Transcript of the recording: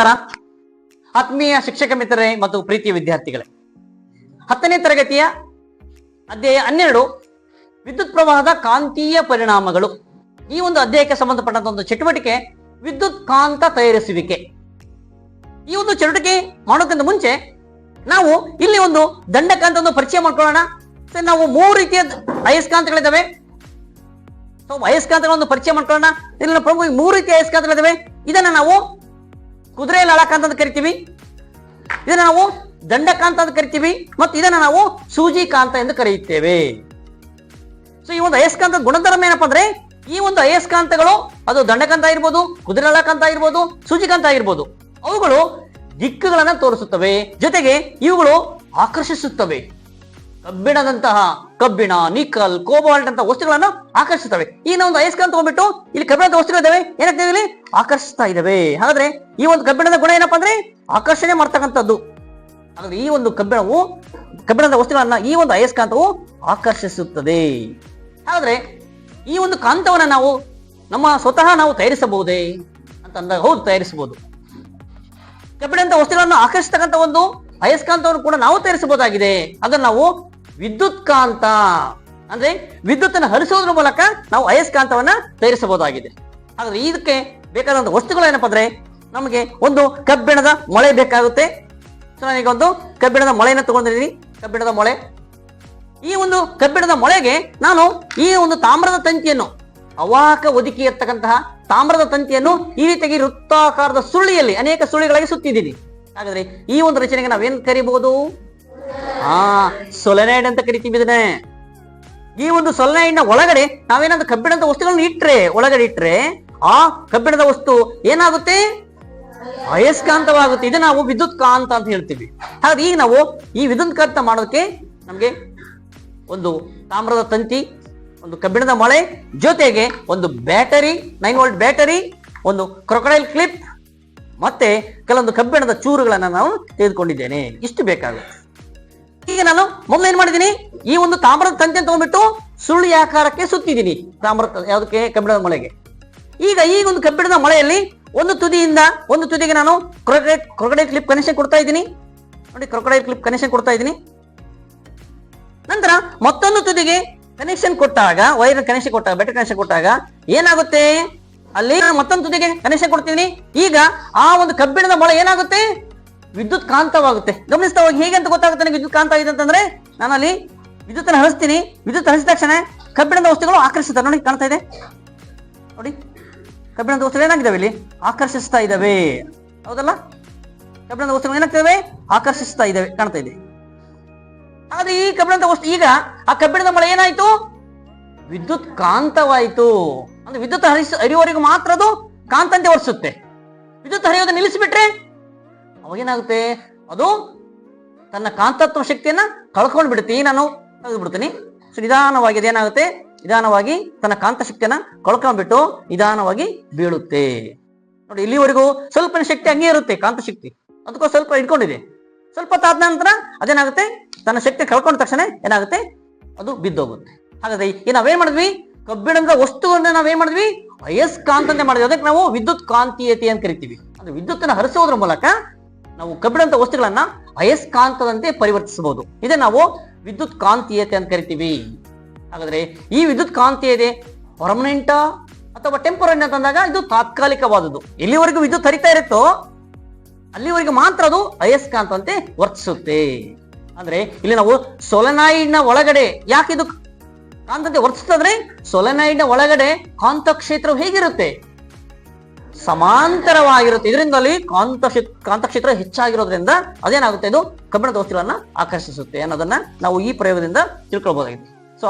ನಮಸ್ಕಾರ ಆತ್ಮೀಯ ಶಿಕ್ಷಕ ಮಿತ್ರರೇ ಮತ್ತು ಪ್ರೀತಿಯ ವಿದ್ಯಾರ್ಥಿಗಳೇ. ಹತ್ತನೇ ತರಗತಿಯ ಅಧ್ಯಾಯ ಹನ್ನೆರಡು, ವಿದ್ಯುತ್ ಪ್ರವಾಹದ ಕಾಂತೀಯ ಪರಿಣಾಮಗಳು. ಈ ಒಂದು ಅಧ್ಯಾಯಕ್ಕೆ ಸಂಬಂಧಪಟ್ಟಂತ ಒಂದು ಚಟುವಟಿಕೆ, ವಿದ್ಯುತ್ ಕಾಂತ ತಯಾರಿಸುವಿಕೆ. ಈ ಒಂದು ಚಟುವಟಿಕೆ ಮಾಡೋಕ್ಕಿಂತ ಮುಂಚೆ ನಾವು ಇಲ್ಲಿ ಒಂದು ದಂಡಕಾಂತವನ್ನು ಪರಿಚಯ ಮಾಡ್ಕೊಳ್ಳೋಣ. ನಾವು ಮೂರು ರೀತಿಯ ಅಯಸ್ಕಾಂತಗಳಿದ್ದಾವೆ ಅಯಸ್ಕಾಂತಗಳನ್ನು ಪರಿಚಯ ಮಾಡ್ಕೊಳ್ಳೋಣ. ಇಲ್ಲಿ ಪ್ರಮುಖ ಮೂರು ರೀತಿಯ ಅಯಸ್ಕಾಂತಗಳಿದ್ದಾವೆ ಇದನ್ನ ನಾವು ಕುದುರೆ ಲಾಳಕಾಂತ ಅಂತ ಕರಿತೀವಿ? ಇದನ್ನ ನಾವು ದಂಡಕಾಂತ ಅಂತ ಕರಿತೀವಿ ಮತ್ತು ಇದನ್ನ ನಾವು ಸೂಜಿಕಾಂತ ಎಂದು ಕರೆಯುತ್ತೇವೆ. ಸೊ ಈ ಒಂದು ಅಯಸ್ಕಾಂತ ಗುಣಧರ್ಮ ಏನಪ್ಪ ಅಂದ್ರೆ, ಈ ಒಂದು ಅಯಸ್ಕಾಂತಗಳು ಅದು ದಂಡಕಾಂತ ಇರ್ಬೋದು ಕುದುರೆ ನಳಕಾಂತ ಆಗಿರ್ಬೋದು, ಸೂಜಿಕಾಂತ ಆಗಿರ್ಬೋದು, ಅವುಗಳು ದಿಕ್ಕುಗಳನ್ನು ತೋರಿಸುತ್ತವೆ. ಜೊತೆಗೆ ಇವುಗಳು ಆಕರ್ಷಿಸುತ್ತವೆ. ಕಬ್ಬಿಣದಂತಹ ಕಬ್ಬಿಣ, ನಿಕಲ್, ಕೋಬಾಲ್ಟ್ ಅಂತ ವಸ್ತುಗಳನ್ನು ಆಕರ್ಷಿಸುತ್ತವೆ. ಈ ಒಂದು ಅಯಸ್ಕಾಂತ ತಗೊಂಡ್ಬಿಟ್ಟು ಇಲ್ಲಿ ಕಬ್ಬಿಣದ ವಸ್ತುಗಳಿದ್ದಾವೆ ಏನಕ್ಕೆ ಇಲ್ಲಿ ಆಕರ್ಷಿಸ್ತಾ ಇದಾವೆ ಹಾಗಾದ್ರೆ ಈ ಒಂದು ಕಬ್ಬಿಣದ ಗುಣ ಏನಪ್ಪಾ ಅಂದ್ರೆ ಆಕರ್ಷಣೆ ಮಾಡ್ತಕ್ಕಂಥದ್ದು. ಹಾಗಾದ್ರೆ ಈ ಒಂದು ಕಬ್ಬಿಣವು, ಕಬ್ಬಿಣದ ವಸ್ತುಗಳನ್ನ ಈ ಒಂದು ಅಯಸ್ಕಾಂತವು ಆಕರ್ಷಿಸುತ್ತದೆ. ಹಾಗಾದ್ರೆ ಈ ಒಂದು ಕಾಂತವನ್ನ ನಾವು ನಮ್ಮ ಸ್ವತಃ ನಾವು ತಯಾರಿಸಬಹುದೇ? ಅಂತ ಅಂದಾಗ ಹೌದು, ತಯಾರಿಸಬಹುದು. ಕಬ್ಬಿಣದ ವಸ್ತುಗಳನ್ನು ಆಕರ್ಷಿಸ್ತಕ್ಕಂಥ ಒಂದು ಅಯಸ್ಕಾಂತವನ್ನು ಕೂಡ ನಾವು ತಯಾರಿಸಬಹುದಾಗಿದೆ. ಅದನ್ನು ನಾವು ವಿದ್ಯುತ್ ಕಾಂತ ಅಂದ್ರೆ ವಿದ್ಯುತ್ತನ್ನು ಹರಿಸೋದ್ರ ಮೂಲಕ ನಾವು ಅಯಸ್ಕಾಂತವನ್ನ ತಯಾರಿಸಬಹುದಾಗಿದೆ. ಹಾಗಾದ್ರೆ ಇದಕ್ಕೆ ಬೇಕಾದಂತ ವಸ್ತುಗಳು ಏನಪ್ಪ ಅಂದ್ರೆ ನಮಗೆ ಒಂದು ಕಬ್ಬಿಣದ ಮೊಳೆ ಬೇಕಾಗುತ್ತೆ. ಸೊ, ನಾನೀಗ ಒಂದು ಕಬ್ಬಿಣದ ಮೊಳೆಯನ್ನು ತಗೊಂಡಿದ್ದೀನಿ. ಕಬ್ಬಿಣದ ಮೊಳೆ. ಈ ಒಂದು ಕಬ್ಬಿಣದ ಮೊಳೆಗೆ ನಾನು ಈ ಒಂದು ತಾಮ್ರದ ತಂತಿಯನ್ನು, ಅವಾಕ ಒದುಕಿ ಇರ್ತಕ್ಕಂತಹ ತಾಮ್ರದ ತಂತಿಯನ್ನು ಈ ರೀತಿಯಾಗಿ ವೃತ್ತಾಕಾರದ ಸುಳ್ಳಿಯಲ್ಲಿ ಅನೇಕ ಸುಳ್ಳಿಗಳಾಗಿ ಸುತ್ತಿದ್ದೀನಿ. ಹಾಗಾದ್ರೆ ಈ ಒಂದು ರಚನೆಗೆ ನಾವೇನು ಕರಿಬಹುದು? ಆ, ಸೊಲೆನೈಡ್ ಅಂತ ಕರಿತೀವಿ ಇದನ್ನೇ ಈ ಒಂದು ಸೊಲೆನೈಡ್ನ ಒಳಗಡೆ ನಾವೇನಾದ್ರೂ ಕಬ್ಬಿಣದ ವಸ್ತುಗಳನ್ನ ಇಟ್ರೆ, ಒಳಗಡೆ ಇಟ್ರೆ, ಆ ಕಬ್ಬಿಣದ ವಸ್ತು ಏನಾಗುತ್ತೆ? ಅಯಸ್ಕಾಂತವಾಗುತ್ತೆ ಇದು ನಾವು ವಿದ್ಯುತ್ ಕಾಂತ ಅಂತ ಹೇಳ್ತೀವಿ. ಹಾಗಾದ್ರೆ ಈಗ ನಾವು ಈ ವಿದ್ಯುತ್ ಕಾಂತ ಮಾಡೋದಕ್ಕೆ ನಮಗೆ ಒಂದು ತಾಮ್ರದ ತಂತಿ, ಒಂದು ಕಬ್ಬಿಣದ ಮೊಳೆ, ಜೊತೆಗೆ ಒಂದು ಬ್ಯಾಟರಿ, ನೈನ್ ವೋಲ್ಟ್ ಬ್ಯಾಟರಿ, ಒಂದು ಕ್ರೊಕಡೈಲ್ ಕ್ಲಿಪ್, ಮತ್ತೆ ಕೆಲವೊಂದು ಕಬ್ಬಿಣದ ಚೂರುಗಳನ್ನು ನಾವು ತೆಗೆದುಕೊಂಡಿದ್ದೇನೆ. ಇಷ್ಟು ಬೇಕಾಗುತ್ತೆ. ಈಗ ನಾನು ಮೊದಲು ಏನ್ ಮಾಡಿದೀನಿ? ಈ ಒಂದು ತಾಮ್ರದ ತಂತಿ ತಗೊಂಡ್ಬಿಟ್ಟು ಸುಳ್ಳಿ ಆಕಾರಕ್ಕೆ ಸುತ್ತಿದ್ದೀನಿ ತಾಮ್ರ ಯಾವುದಕ್ಕೆ? ಕಬ್ಬಿಣದ ಮಳೆಗೆ. ಈಗ ಈ ಒಂದು ಕಬ್ಬಿಣದ ಮಳೆಯಲ್ಲಿ ಒಂದು ತುದಿಯಿಂದ ಒಂದು ತುದಿಗೆ ನಾನು ಕ್ರೊಕಡೈಟ್ ಕ್ರೊಕಡೈಟ್ ಕ್ಲಿಪ್ ಕನೆಕ್ಷನ್ ಕೊಡ್ತಾ ಇದ್ದೀನಿ. ನೋಡಿ ಕ್ರೊಕಡೈಟ್ ಕ್ಲಿಪ್ ಕನೆಕ್ಷನ್ ಕೊಡ್ತಾ ಇದ್ದೀನಿ. ನಂತರ ಮತ್ತೊಂದು ತುದಿಗೆ ಕನೆಕ್ಷನ್ ಕೊಟ್ಟಾಗ ವೈರ್ ಕನೆಕ್ಷನ್ ಕೊಟ್ಟಾಗ ಬ್ಯಾಟರಿ ಕನೆಕ್ಷನ್ ಕೊಟ್ಟಾಗ ಏನಾಗುತ್ತೆ? ಅಲ್ಲಿ ಮತ್ತೊಂದು ತುದಿಗೆ ಕನೆಕ್ಷನ್ ಕೊಡ್ತೀನಿ ಈಗ ಆ ಒಂದು ಕಬ್ಬಿಣದ ಮೊಳೆ ಏನಾಗುತ್ತೆ? ವಿದ್ಯುತ್ ಕಾಂತವಾಗುತ್ತೆ. ಗಮನಿಸ್ತಾ ಹೋಗಿ, ಹೇಗೆ ಅಂತ ಗೊತ್ತಾಗುತ್ತೆ ನನಗೆ ವಿದ್ಯುತ್ ಕಾಂತ ಇದೆ ಅಂತಂದ್ರೆ, ನಾನಲ್ಲಿ ವಿದ್ಯುತ್ ಹರಿಸ್ತೀನಿ. ವಿದ್ಯುತ್ ಹರಿಸಿದ ತಕ್ಷಣ ಕಬ್ಬಿಣದ ವಸ್ತುಗಳು ಆಕರ್ಷಿಸ್ತಾರೆ ನೋಡಿ, ಕಾಣ್ತಾ ಇದೆ? ನೋಡಿ, ಕಬ್ಬಿಣದ ವಸ್ತುಗಳು ಏನಾಗಿದ್ದಾವೆ ಇಲ್ಲಿ? ಆಕರ್ಷಿಸ್ತಾ ಇದ್ದಾವೆ. ಹೌದಲ್ಲ? ಕಬ್ಬಿಣದ ವಸ್ತುಗಳು ಏನಾಗ್ತವೆ ಆಕರ್ಷಿಸ್ತಾ ಇದ್ದಾವೆ. ಕಾಣ್ತಾ ಇದೆ. ಆದ್ರೆ ಈ ಕಬ್ಬಿಣದ ವಸ್ತು, ಈಗ ಆ ಕಬ್ಬಿಣದ ಮಳೆ ಏನಾಯ್ತು? ವಿದ್ಯುತ್ ಕಾಂತವಾಯಿತು. ಅಂದ್ರೆ ವಿದ್ಯುತ್ ಹರಿಸ, ಹರಿಯುವವರೆಗೂ ಮಾತ್ರ ಅದು ಕಾಂತಂತೆ ವರ್ಸುತ್ತೆ ವಿದ್ಯುತ್ ಹರಿಯೋದು ನಿಲ್ಲಿಸಿಬಿಟ್ರೆ ಅವಾಗೇನಾಗುತ್ತೆ ಅದು ತನ್ನ ಕಾಂತತ್ವ ಶಕ್ತಿಯನ್ನ ಕಳ್ಕೊಂಡು ಬಿಡುತ್ತೆ. ನಾನು ತೆಗೆದು ಬಿಡ್ತೀನಿ ಸೊ ನಿಧಾನವಾಗಿ ಅದೇನಾಗುತ್ತೆ? ನಿಧಾನವಾಗಿ ತನ್ನ ಕಾಂತ ಶಕ್ತಿಯನ್ನ ಕಳ್ಕೊಂಡ್ಬಿಟ್ಟು ನಿಧಾನವಾಗಿ ಬೀಳುತ್ತೆ. ನೋಡಿ, ಇಲ್ಲಿವರೆಗೂ ಸ್ವಲ್ಪ ಶಕ್ತಿ ಹಂಗೆ ಇರುತ್ತೆ, ಕಾಂತ ಶಕ್ತಿ. ಅದಕ್ಕೂ ಸ್ವಲ್ಪ ಇಟ್ಕೊಂಡಿದೆ ಸ್ವಲ್ಪ ತಾದ ನಂತರ ಅದೇನಾಗುತ್ತೆ? ತನ್ನ ಶಕ್ತಿ ಕಳ್ಕೊಂಡ ತಕ್ಷಣ ಏನಾಗುತ್ತೆ? ಅದು ಬಿದ್ದೋಗುತ್ತೆ. ಹಾಗಾದ್ರೆ ಈ ನಾವೇನ್ ಮಾಡಿದ್ವಿ? ಕಬ್ಬಿಣದ ವಸ್ತುವನ್ನ ನಾವೇನ್ ಮಾಡಿದ್ವಿ? ಅಯಸ್ಕಾಂತಂತೆ ಮಾಡಿದ್ವಿ. ಅದಕ್ಕೆ ನಾವು ವಿದ್ಯುತ್ ಕಾಂತೀಯತೆ ಅಂತ ಕರಿತೀವಿ. ಅಂದ್ರೆ ವಿದ್ಯುತ್ತನ್ನು ಹರಿಸೋದ್ರ ಮೂಲಕ ನಾವು ಕಬ್ಬಿಣದ ವಸ್ತುಗಳನ್ನ ಅಯಸ್ಕಾಂತದಂತೆ ಪರಿವರ್ತಿಸಬಹುದು. ಇದೇ ನಾವು ವಿದ್ಯುತ್ ಕಾಂತೀಯತೆ ಅಂತ ಕರಿತೀವಿ. ಹಾಗಾದ್ರೆ ಈ ವಿದ್ಯುತ್ ಕಾಂತೀಯತೆ ಪರ್ಮನೆಂಟ್ ಅಥವಾ ಟೆಂಪರರಿ ಅಂತಂದಾಗ ಇದು ತಾತ್ಕಾಲಿಕವಾದದ್ದು. ಎಲ್ಲಿವರೆಗೂ ವಿದ್ಯುತ್ ಹರಿತಾ ಇರುತ್ತೋ ಅಲ್ಲಿವರೆಗೆ ಮಾತ್ರ ಅದು ಅಯಸ್ಕಾಂತಂತೆ ವರ್ತಿಸುತ್ತೆ. ಅಂದ್ರೆ ಇಲ್ಲಿ ನಾವು ಸೊಲೆನಾಯ್ಡ್ನ ಒಳಗಡೆ ಯಾಕೆ ಇದು ಕಾಂತಂತೆ ಸೊಲೆನಾಯ್ಡ್ನ ಒಳಗಡೆ ಕಾಂತ ಕ್ಷೇತ್ರ ಹೇಗಿರುತ್ತೆ? ಸಮಾಂತರವಾಗಿರುತ್ತೆ. ಇದರಿಂದಲೇ ಕಾಂತ ಕಾಂತಕ್ಷೇತ್ರ ಹೆಚ್ಚಾಗಿರೋದ್ರಿಂದ ಅದೇನಾಗುತ್ತೆ? ಇದು ಕಬ್ಬಿಣದ ವಸ್ತುಗಳನ್ನ ಆಕರ್ಷಿಸುತ್ತೆ ಅನ್ನೋದನ್ನ ನಾವು ಈ ಪ್ರಯೋಗದಿಂದ ತಿಳ್ಕೊಳ್ಬಹುದಾಗಿದೆ ಸೊ